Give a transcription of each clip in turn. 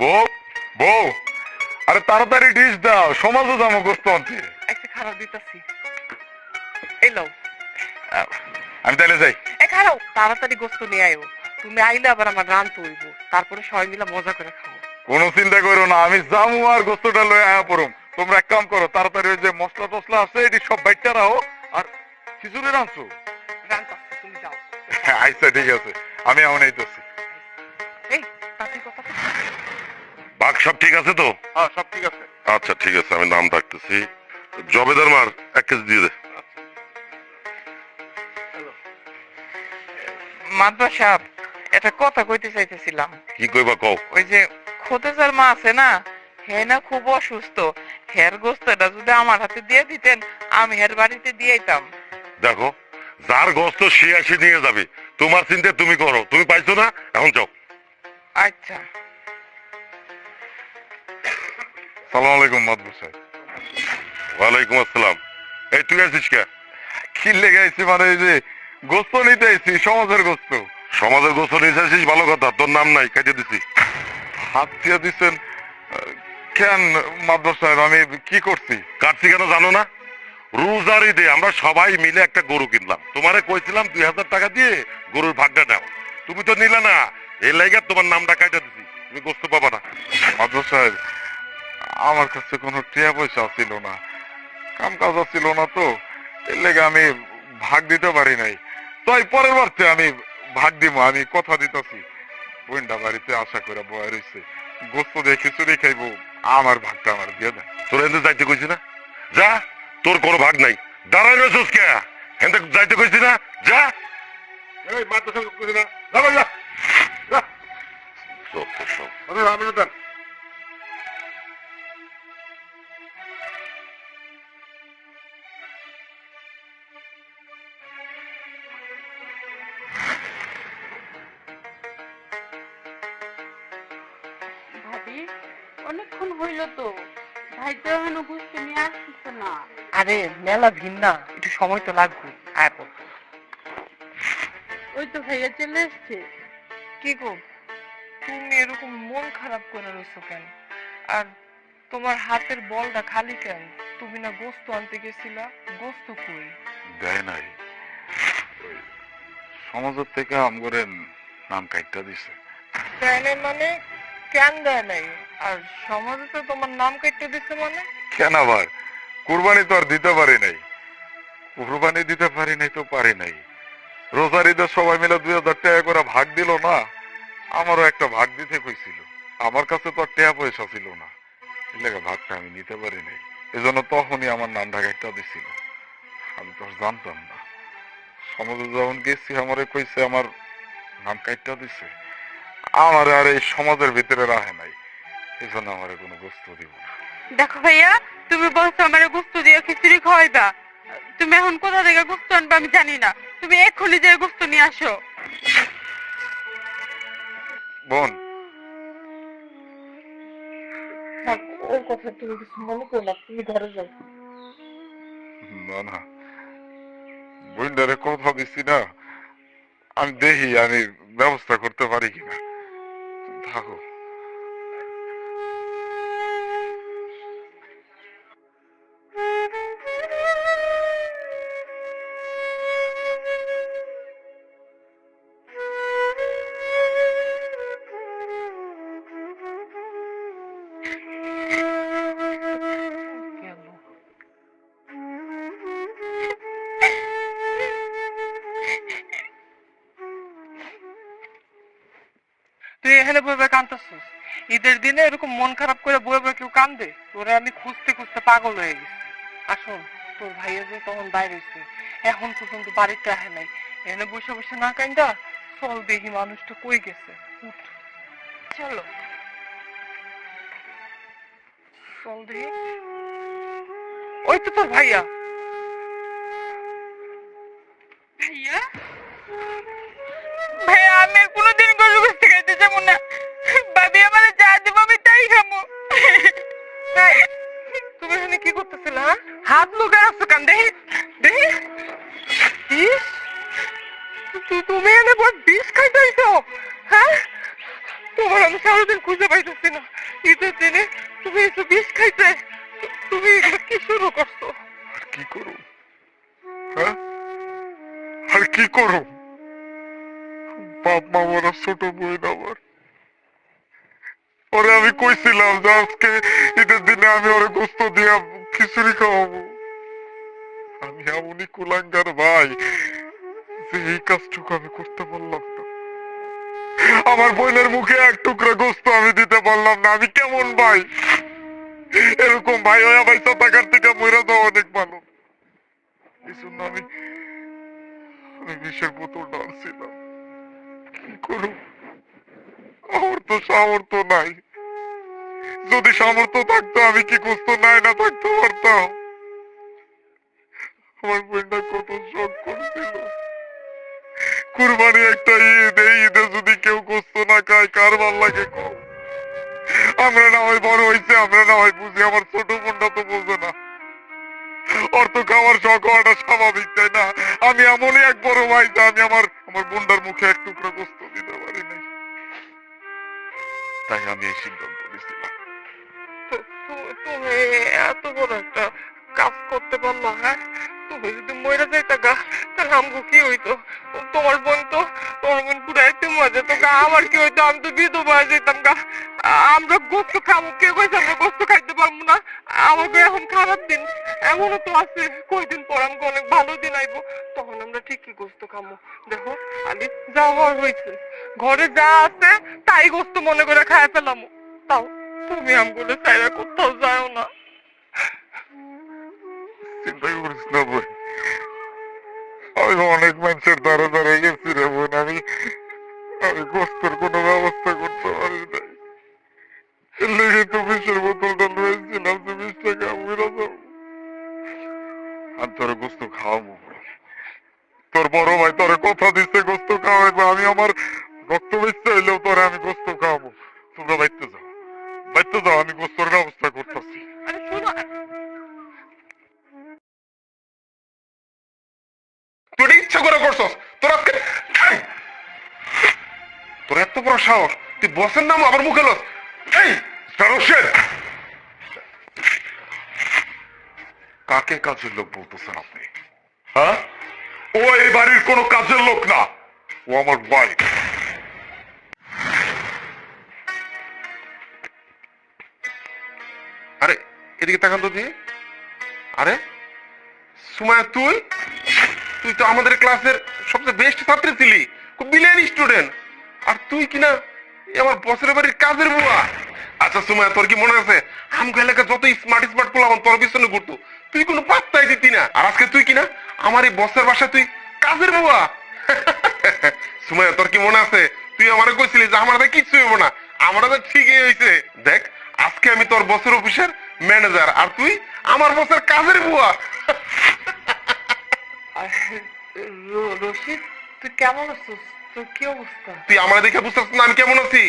বউ বউ আরে তাড়াতাড়ি ডিশ দাও সমাজও যাব গোস্ত আনতে। একটা খারাপ দিতেছি। এই লও। আমি তাহলে যাই। এ খারাপ তাড়াতাড়ি গোস্ত নিয়ে আয়ো। তুমি আইলে আবার আমার রান তুলব। তারপরে সবাই মিলে মজা করে খাব। কোনো চিন্তা করো না আমি যাব আর গোস্তটা লয়ে আয়া পড়ুম। তোমরা এক কাম করো তাড়াতাড়ি ওই যে মশলা টসলা আছে এটি সব বাইটটা রাখো আর খিচুড়ি রাঁধছো? তুমি যাও। আচ্ছা ঠিক আছে। আমি এমন এই তাতে কথা তো বাঘ সব ঠিক আছে তো? হ্যাঁ সব ঠিক আছে। আচ্ছা ঠিক আছে আমি নাম ডাকতেছি। জবেদার মার এক কেজি দিয়ে দে। মাদবা সাহেব এটা কথা কইতে চাইতেছিলাম। কি কইবা কও? ওই যে খোতেজার মা আছে না হে না খুব অসুস্থ হের গোস্তটা যদি আমার হাতে দিয়ে দিতেন আমি হের বাড়িতে দিয়ে দিতাম দেখো যার গোস্ত সে আসে নিয়ে যাবে। তোমার চিন্তা তুমি করো তুমি পাইছো না? এখন যাও। আচ্ছা। সালাম আলাইকুম মাদবু সাহেব। ওয়ালাইকুম আসসালাম। এই তুই আছিস কে? কি লেগে মানে এই যে গোস্ত নিতে আইছি সমাজের গোস্ত। সমাজের গোস্ত নিয়ে আসিস ভালো কথা তোর নাম নাই কেটে দিছি। হাত দিয়ে দিচ্ছেন কেন মাদবর সাহেব আমি কি করছি? কাটছি কেন জানো না? রোজার ঈদে আমরা সবাই মিলে একটা গরু কিনলাম। তোমারে কইছিলাম দুই হাজার টাকা দিয়ে গরুর ভাগটা নাও। তুমি তো নিলে না এই লাইগা তোমার নামটা কাটা দিছি। তুমি গোস্ত পাবা না। মাদবর সাহেব আমার কাছে কোনো টিয়া পয়সা ছিল না। কাম কাজ ছিল না তো। এর লেগে আমি ভাগ দিতে পারি নাই। তাই পরের বারতে আমি ভাগ দিব আমি কথা দিতেছি। বইন্ডা বাড়িতে আশা করে বয় রয়েছে গোস্ত দিয়ে খিচুড়ি খাইবো আমার ভাগটা আমার দিয়ে দেন। তোর এতে যাইতে কইছি না? যা তোর কোনো ভাগ নাই। দাঁড়াই রয়েছিস কে হেনতে যাইতে কইছি না? যা। এই মাত্র কইছি না। যা যা। যা। সব তো সব। আমি না না আরে মেলা ভিন্না একটু সময় তো লাগবে। আয় পর। ওই তো ভাইয়া চলে এসছে। কি গো? তুমি এরকম মন খারাপ করে রয়েছো কেন? আর তোমার হাতের বলটা খালি কেন? তুমি না গোস্ত আনতে গেছিলা? গোস্ত কই? দেয় নাই। সমাজের থেকে আমগরের নাম কাইটটা দিছে। দেয় নাই মানে? কেন দেয় নাই? আর সমাজে তো তোমার নাম কেটে দিছে মানে? কেন আবার? কুরবানি তো আর দিতে পারি নাই। কুরবানি দিতে পারি নাই তো পারি নাই। রোজার ঈদের সবাই মিলে দুই হাজার টাকা করে ভাগ দিল না, আমারও একটা ভাগ দিতে কইছিল। আমার কাছে তো আর টাকা পয়সা ছিল না। এই লেগে ভাগটা আমি নিতে পারি নাই। এজন্য তখনই আমার নাম ঢাকাইটা দিছিল। আমি তো জানতাম না। সমাজে যখন গেছি, আমারে কইছে, আমার নাম কাইটটা দিছে। আমার আর এই সমাজের ভিতরে রাহে নাই। এই জন্য আমার কোনো গোস্ত দিব না। দেখো ভাইয়া তুমি বলছো আমার গুস্ত দিয়ে খিচুড়ি খাওয়াইবা। তুমি এখন কোথা থেকে গুস্ত আনবে আমি জানি না। তুমি এক্ষুনি যে গুস্ত নিয়ে আসো। বোন। ওর কথা তুমি কিছু মনে করো না তুমি ঘরে যাও। না না। বোনটারে কথা দিচ্ছি না। আমি দেখি আমি ব্যবস্থা করতে পারি কিনা। থাকো। এখানে বইবে কান্দতেছিস ঈদের দিনে এরকম মন খারাপ করে বয়ে বয়ে কেউ কান্দে, তোরে আমি খুঁজতে খুঁজতে পাগল হয়ে গেছি। আসল তোর ভাইয়া যে তখন বাইরে হয়েছে, এখন পর্যন্ত বাড়িতে আসে নাই। এখানে বসে বসে না কান্দা চল দেখি মানুষটা কই গেছে। উঠ। চলো। চল দেখি। ওই তো তোর ভাইয়া। ভাইয়া? হ্যাঁ? হ্যাঁ? খুঁজে পাইতেছি না। তুমি এসে খাইতে। তুমি কি শুরু করছ? কি করো আর কি করো বাপ মা ছোট বই আমার। ওরে আমি কইছিলাম যে আজকে ঈদের দিনে আমি ওরে গোস্ত দিয়া খিচুড়ি খাওয়াবো। আমি এমনই কুলাঙ্গার ভাই যে এই কাজটুকু আমি করতে পারলাম আমার বোনের মুখে এক টুকরা গোস্ত আমি দিতে পারলাম না। আমি কেমন ভাই? এরকম ভাই হয়ে ভাই থাকার থেকে মরে যাওয়া অনেক ভালো। এই আমি আমি বিষের বোতল ডালছিলাম কি করব সামর্থ্য নাই। যদি সামর্থ্য থাকতো, আমি কি করতো নাই না থাকতে পারতাম? আমার বোনটা কত শখ করছিল। কুরবানি একটা ঈদ, এই ঈদে যদি কেউ কষ্ট না খায়, কার ভালো লাগে কম আমরা না হয় বড় হয়েছে, আমরা না হয় বুঝি, আমার ছোট বোনটা তো বোঝে না। তো খাওয়ার শখ হওয়াটা স্বাভাবিক, তাই না? আমি এমনই এক বড় ভাই যে আমি আমার আমার বোনটার মুখে এক টুকরো নাই তাই আমি এই সিদ্ধান্ত নিয়েছিলাম। তুমি এত বড় একটা কাজ করতে পারল হ্যাঁ? তুমি যদি মরে যাইতা গা তাহলে আমগো কি হইতো? তোমার বোন তো তোমার বোন পুরো একটু মজা তো আমার কি হইতো? আমি তো যেতাম গা। আমরা গোস্ত খাব, কে কইছে আমরা গোস্ত খাইতে পারব না? আমাকে এখন খারাপ দিন। এমনও তো আছে, কয়দিন পর আমাকে অনেক ভালো দিন আইবো। তখন আমরা ঠিকই গোস্ত খাব। দেখো যা হওয়ার হয়েছে। ঘরে যা আছে, তাই গোস্ত মনে করে খায় ফেলামো। তাও তুমি আমগুলো চাইরা কোথাও যাও না। চিন্তা করিস না বোন আমি অনেক মানুষের দ্বারা দ্বারা গেছি রে বোন, আমি আমি গোস্তের কোনো ব্যবস্থা করতে পারি নাই। লেগে তো বিষের বোতলটা তোর এত বড় সাহস, তুই বসের নাম আবার মুখে লস। এই সারসের কাকে কাজের লোক বলতেছেন আপনি? হ্যাঁ? ও এই বাড়ির কোনো কাজের লোক না। ও আমার ভাই আরে, এদিকে তাকান তো দিয়ে আরে, সুমায়া, তুই? তুই তো আমাদের ক্লাসের সবচেয়ে বেস্ট ছাত্রী ছিলি। খুব বিলিয়ন স্টুডেন্ট আর তুই কিনা আমার বসের বাড়ির কাজের বুয়া? আচ্ছা সুমায়া তোর কি মনে আছে? আমগো এলাকা যত স্মার্ট স্মার্ট পোলাম তোর পিছনে ঘুরতো। তুই কোনো পাত্তাই দিতি না। আর আজকে তুই কিনা আমার এই বসের বাসায় তুই কাজের বুয়া? সুমায়া তোর কি মনে আছে? তুই আমারে কইছিলি যে আমার কিচ্ছু হইব না। আমার হাতে ঠিকই হয়েছে দেখ, আজকে আমি তোর বসের অফিসের ম্যানেজার আর তুই আমার বসের কাজের বুয়া। রশিদ, তুই কেমন আছিস? কি আমার দেখে বুঝতে পারছিস না আমি কেমন আছি?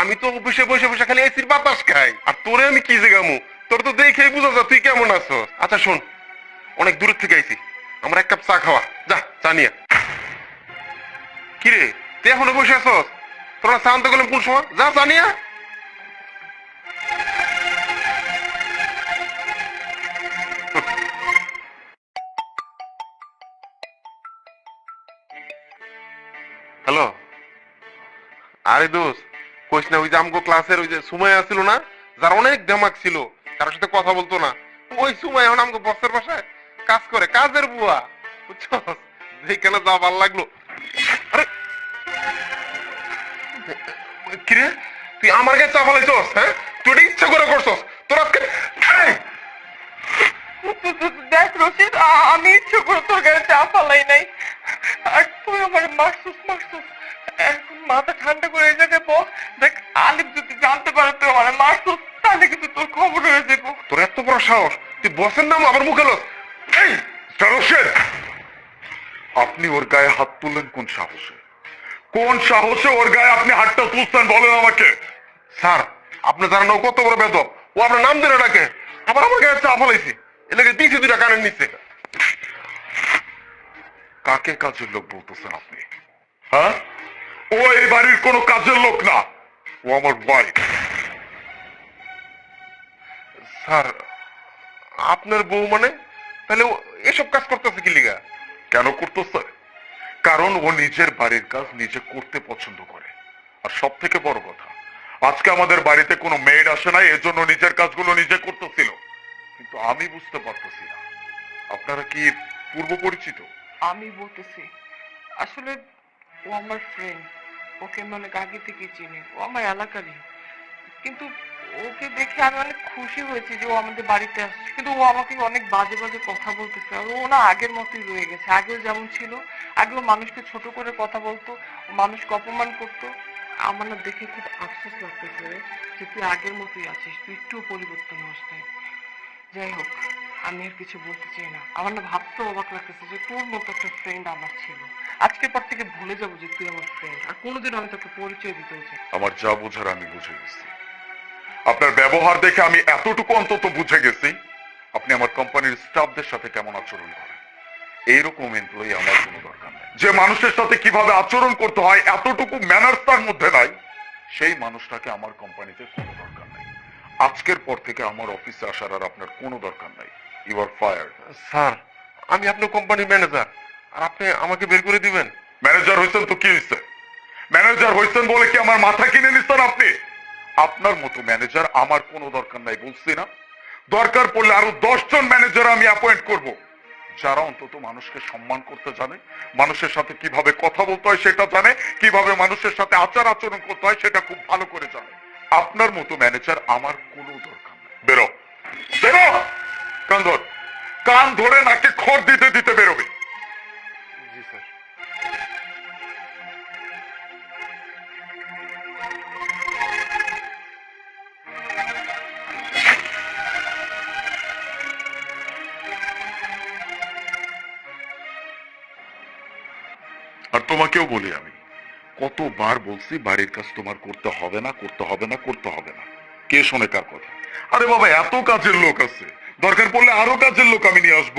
আমি তো অফিসে বসে বসে খালি এসির বাতাস খাই। আর তোরে আমি কি জাগামু তোর তো দেখেই বুঝা যা তুই কেমন আছো আচ্ছা শোন, অনেক দূর থেকে আইছি। আমার এক কাপ চা খাওয়া। যা, চা নিয়ে কিরে, তুই এখনও বসে আছস? তোরা শান্ত গেলাম কোন সময়? যা, চা আরে দোস্ত, কইস না, ওই যে আমগো ক্লাসের ওই যে সুমাই আছিল না, যার অনেক দেমাক ছিল, কারোর সাথে কথা বলতো না। ওই সুমাই এখন আমগো বসের বাসায় কাজ করে, কাজের বুয়া, বুঝছস? যেখানে যা ভালো লাগল। আরে! কিরে? তুই আমার কাছে চা ফেলাইছস হ্যাঁ? তুই এটা ইচ্ছা করে করছস, তোর আজকে দেখ রশিদ আমি ইচ্ছে করে তোর গায়ে চা ফালাই নাই। আর তুই আমার মারছিস এখন মাথা ঠান্ডা করে দেখ যদি জানতে পারে তুই আমার তাহলে কিন্তু তোর খবর তোর এত বড় সাহস, তুই বসের নাম মুখে এই আপনি ওর গায়ে হাত তুললেন কোন সাহসে? কোন সাহসে ওর গায়ে আপনি হাতটা তুলছেন, বলেন আমাকে? স্যার, আপনি জানেন ও কত বড় বেদব। ও আপনার নাম ধরে ডাকে। আবার আমার গায়ে চা ফলাইছে। এলাকে দিয়েছে দুইটা কানের নিচে। কাকে কাজের লোক বলতেছেন আপনি? হ্যাঁ? ও এই বাড়ির কোনো কাজের লোক না। ও আমার ওয়াইফ স্যার, আপনার বউ মানে? তাহলে এসব কাজ করতেছে কি লিগা? কেন করতেছে কারণ ও নিজের বাড়ির কাজ নিজে করতে পছন্দ করে। আর সব থেকে বড় কথা, আজকে আমাদের বাড়িতে কোনো মেয়েড আসে না এজন্য নিজের কাজগুলো নিজে করতেছিল। কিন্তু আমি বুঝতে পারতেছি না। আপনারা কি পূর্ব পরিচিত আমি বলতেছি, আসলে ও আমার ফ্রেন্ড ওকে আমি অনেক আগে থেকে চিনি। ও আমার এলাকারই। কিন্তু ওকে দেখে আমি অনেক খুশি হয়েছি যে ও আমাদের বাড়িতে আসছে। কিন্তু ও আমাকে অনেক বাজে বাজে কথা বলতেছে। আর ও না আগের মতোই রয়ে গেছে। আগেও যেমন ছিল আগেও মানুষকে ছোট করে কথা বলতো মানুষকে অপমান করতো। আমার না দেখে খুব আফসোস লাগতেছে যে তুই আগের মতোই আছিস, তুই একটুও পরিবর্তন হস যাই হোক। আমি আর কিছু বলতে চাই না। আমার না ভাবতে অবাক লাগতেছে যে তোর মতো একটা ফ্রেন্ড আমার ছিল। আজকের পর থেকে ভুলে যাব যে তুই আমার ফ্রেন্ড আর কোনোদিন আমি তোকে পরিচয় দিতেও চাই আমার যা বোঝার আমি বুঝে গেছি। আপনার ব্যবহার দেখে আমি এতটুকু অন্তত বুঝে গেছি। আপনি আমার কোম্পানির স্টাফদের সাথে কেমন আচরণ করেন? এইরকম এমপ্লয়ি আমার কোনো দরকার নেই। যে মানুষের সাথে কীভাবে আচরণ করতে হয়, এতটুকু ম্যানার্স তার মধ্যে নাই, সেই মানুষটাকে আমার কোম্পানিতে কোনো দরকার নেই। আজকের পর থেকে আমার অফিসে আসার আর আপনার কোনো দরকার নাই। ইউ আর ফায়ার স্যার আমি আপনার কোম্পানির ম্যানেজার আর আপনি আমাকে বের করে দিবেন। ম্যানেজার হয়েছেন তো কি হয়েছে ম্যানেজার হয়েছেন বলে কি আমার মাথা কিনে নিচ্ছেন আপনি? আপনার মতো ম্যানেজার আমার কোনো দরকার নাই বলছি না। দরকার পড়লে আরও দশজন ম্যানেজার আমি অ্যাপয়েন্ট করব। যারা অন্তত মানুষকে সম্মান করতে জানে মানুষের সাথে কীভাবে কথা বলতে হয় সেটা জানে কীভাবে মানুষের সাথে আচার আচরণ করতে হয় সেটা খুব ভালো করে জানে। আপনার মতো ম্যানেজার আমার কোনো দরকার নেই। বেরো। বেরো! কান ধর কান ধরে নাকে খড় দিতে দিতে বেরোবে। জি স্যার। আর তোমাকেও বলি আমি কতবার বলছি বাড়ির কাজ তোমার করতে হবে না করতে হবে না করতে হবে না। কে শোনে কার কথা? আরে বাবা এত কাজের লোক আছে। দরকার পড়লে আরও কাজের লোক আমি নিয়ে আসব।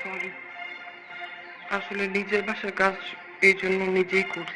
সরি আসলে নিজের বাসার কাজ এই জন্য নিজেই করি।